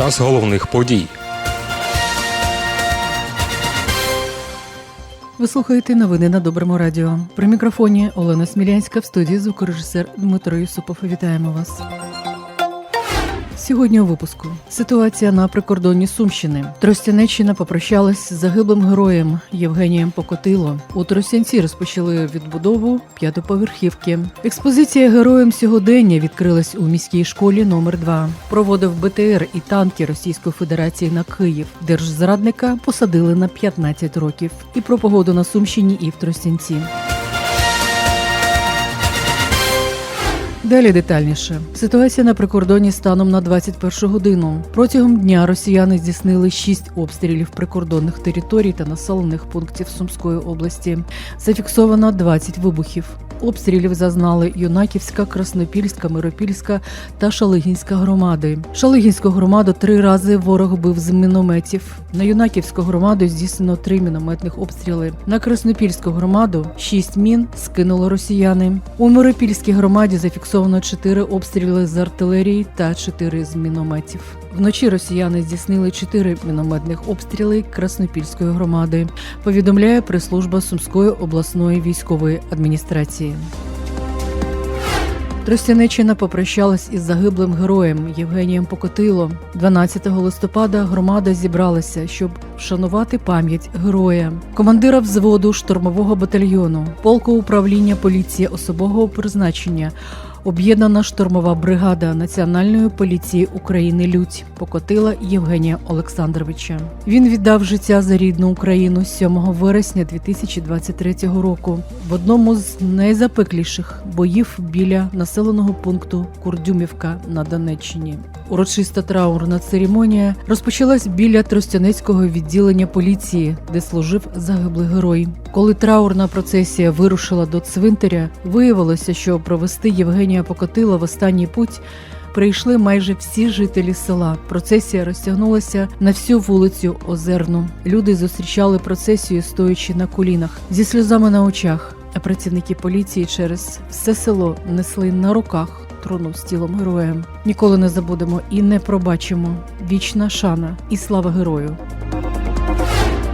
час головних подій. Ви слухаєте новини на доброму радіо. При мікрофоні Олена Смілянська в студії звукорежисер Дмитро Юсупов. Вітаємо вас. Сьогодні у випуску ситуація на прикордонні Сумщини. Тростянеччина попрощалась з загиблим героєм Євгенієм Покотило. У Тростянці розпочали відбудову п'ятоповерхівки. Експозиція героям сьогодення відкрилась у міській школі номер 2 Проводив БТР і танки Російської Федерації на Київ. Держзрадника посадили на 15 років. І про погоду на Сумщині і в Тростянці. Далі детальніше. Ситуація на прикордоні станом на 21 годину. Протягом дня росіяни здійснили 6 обстрілів прикордонних територій та населених пунктів Сумської області. Зафіксовано 20 вибухів. Обстрілів зазнали Юнаківська, Краснопільська, Миропільська та Шалигінська громади. Шалигінську громаду три рази ворог бив з мінометів. На Юнаківську громаду здійснено три мінометних обстріли. На Краснопільську громаду шість мін скинули росіяни. У Миропільській громаді зафіксовано чотири обстріли з артилерії та чотири з мінометів. Вночі росіяни здійснили чотири мінометних обстріли Краснопільської громади. Повідомляє прес-служба Сумської обласної військової адміністрації. Тростянеччина попрощалась із загиблим героєм Євгенієм Покотило. 12 листопада громада зібралася, щоб вшанувати пам'ять героя, командира взводу штурмового батальйону, полку управління поліції особового призначення. Об'єднана штурмова бригада Національної поліції України Людь покотила Євгенія Олександровича. Він віддав життя за рідну Україну 7 вересня 2023 року в одному з найзапекліших боїв біля населеного пункту Курдюмівка на Донеччині. Урочиста траурна церемонія розпочалась біля Тростянецького відділення поліції, де служив загиблий герой. Коли траурна процесія вирушила до цвинтаря, виявилося, що провести Євгенія Покотила в останній путь прийшли майже всі жителі села. Процесія розтягнулася на всю вулицю Озерну. Люди зустрічали процесію, стоячи на колінах зі сльозами на очах. А працівники поліції через все село несли на руках труну з тілом героя. Ніколи не забудемо і не пробачимо. Вічна шана і слава герою.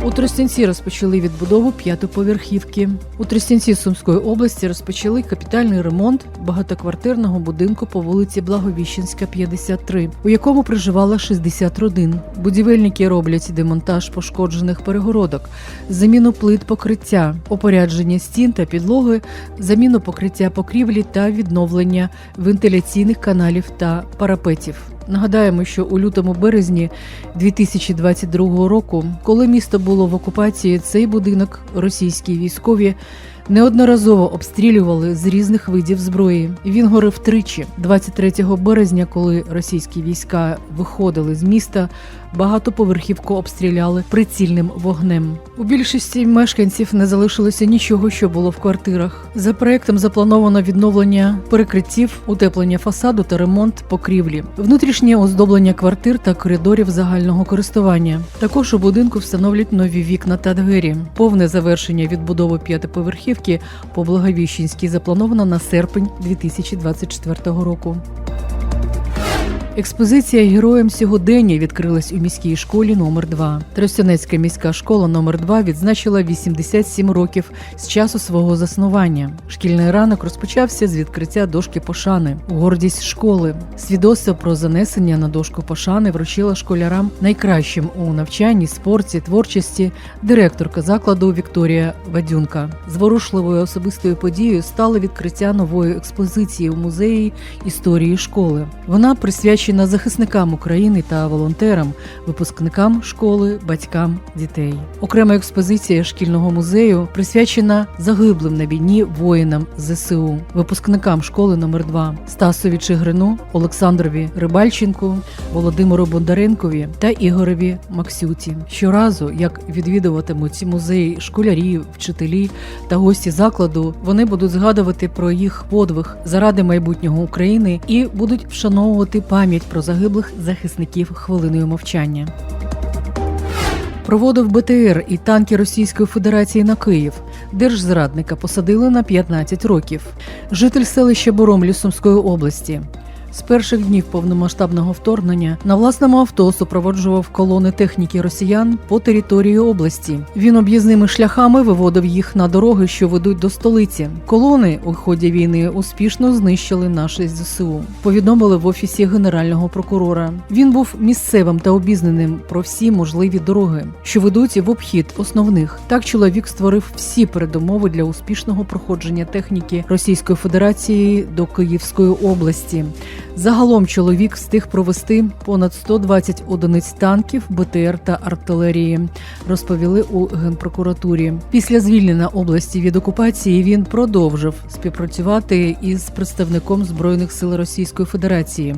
У Тростянці розпочали відбудову п'ятоповерхівки. У Тростянці Сумської області розпочали капітальний ремонт багатоквартирного будинку по вулиці Благовіщенська, 53, у якому проживало 60 родин. Будівельники роблять демонтаж пошкоджених перегородок, заміну плит покриття, опорядження стін та підлоги, заміну покриття покрівлі та відновлення вентиляційних каналів та парапетів. Нагадаємо, що у лютому березні 2022 року, коли місто було в окупації, цей будинок російські військові неодноразово обстрілювали з різних видів зброї. Він горив тричі. 23 березня, коли російські війська виходили з міста, багатоповерхівку обстріляли прицільним вогнем. У більшості мешканців не залишилося нічого, що було в квартирах. За проектом заплановано відновлення перекриттів, утеплення фасаду та ремонт покрівлі, внутрішнє оздоблення квартир та коридорів загального користування. Також у будинку встановлять нові вікна та двері. Повне завершення відбудови п'ятиповерхівки по Благовіщенській заплановано на серпень 2024 року. Експозиція героям сьогодення відкрилась у міській школі номер 2 Тростянецька міська школа номер 2 відзначила 87 років з часу свого заснування. Шкільний ранок розпочався з відкриття дошки пошани. Гордість школи. Свідоцтво про занесення на дошку пошани вручила школярам найкращим у навчанні, спорті, творчості директорка закладу Вікторія Вадюнка. Зворушливою особистою подією стало відкриття нової експозиції у музеї історії школи. Вона присвячена захисникам України та волонтерам, випускникам школи, батькам дітей. Окрема експозиція шкільного музею присвячена загиблим на війні воїнам ЗСУ, випускникам школи номер 2 Стасові Чигрину, Олександрові Рибальченку, Володимиру Бондаренкові та Ігорові Максюті. Щоразу, як відвідуватимуть музей школярі, вчителі та гості закладу, вони будуть згадувати про їх подвиг заради майбутнього України і будуть вшановувати пам'ять про загиблих захисників хвилиною мовчання. Проводив БТР і танки Російської Федерації на Київ. Держзрадника посадили на 15 років. Житель селища Боромлі Сумської області. З перших днів повномасштабного вторгнення на власному авто супроводжував колони техніки росіян по території області. Він об'їзними шляхами виводив їх на дороги, що ведуть до столиці. Колони у ході війни успішно знищили наші ЗСУ. Повідомили в офісі генерального прокурора. Він був місцевим та обізнаним про всі можливі дороги, що ведуть в обхід основних. Так чоловік створив всі передумови для успішного проходження техніки Російської Федерації до Київської області. Загалом чоловік встиг провести понад 120 одиниць танків, БТР та артилерії, розповіли у генпрокуратурі. Після звільнення області від окупації він продовжив співпрацювати із представником збройних сил Російської Федерації.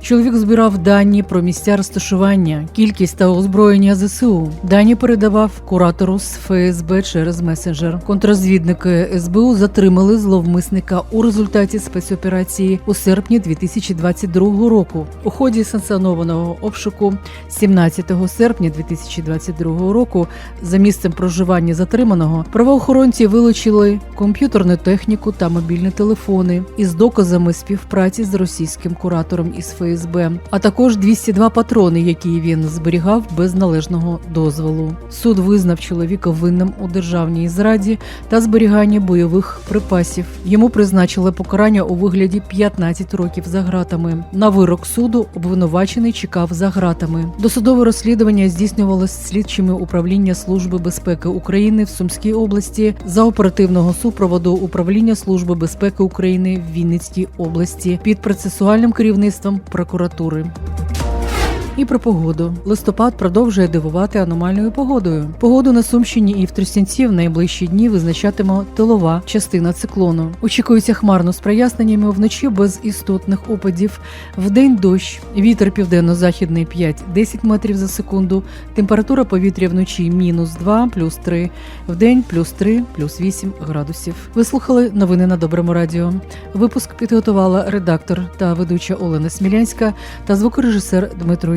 Чоловік збирав дані про місця розташування, кількість та озброєння ЗСУ. Дані передавав куратору з ФСБ через месенджер. Контрозвідники СБУ затримали зловмисника у результаті спецоперації у серпні 2022 року. У ході санкціонованого обшуку 17 серпня 2022 року за місцем проживання затриманого правоохоронці вилучили комп'ютерну техніку та мобільні телефони із доказами співпраці з російським куратором із ФСБ, а також 202 патрони, які він зберігав без належного дозволу. Суд визнав чоловіка винним у державній зраді та зберіганні бойових припасів. Йому призначили покарання у вигляді 15 років за ґратами. На вирок суду обвинувачений чекав за ґратами. Досудове розслідування здійснювалося слідчими управління Служби безпеки України в Сумській області за оперативного супроводу управління Служби безпеки України в Вінницькій області під процесуальним керівництвом прокуратури. І про погоду. Листопад продовжує дивувати аномальною погодою. Погоду на Сумщині і в Тростянці в найближчі дні визначатиме тилова частина циклону. Очікується хмарно з проясненнями вночі без істотних опадів. Вдень дощ, вітер південно-західний 5-10 метрів за секунду. Температура повітря вночі мінус 2, плюс 3, вдень плюс 3, плюс 8 градусів. Ви слухали новини на Доброму радіо. Випуск підготувала редактор та ведуча Олена Смілянська та звукорежисер Дмитро Юсупов.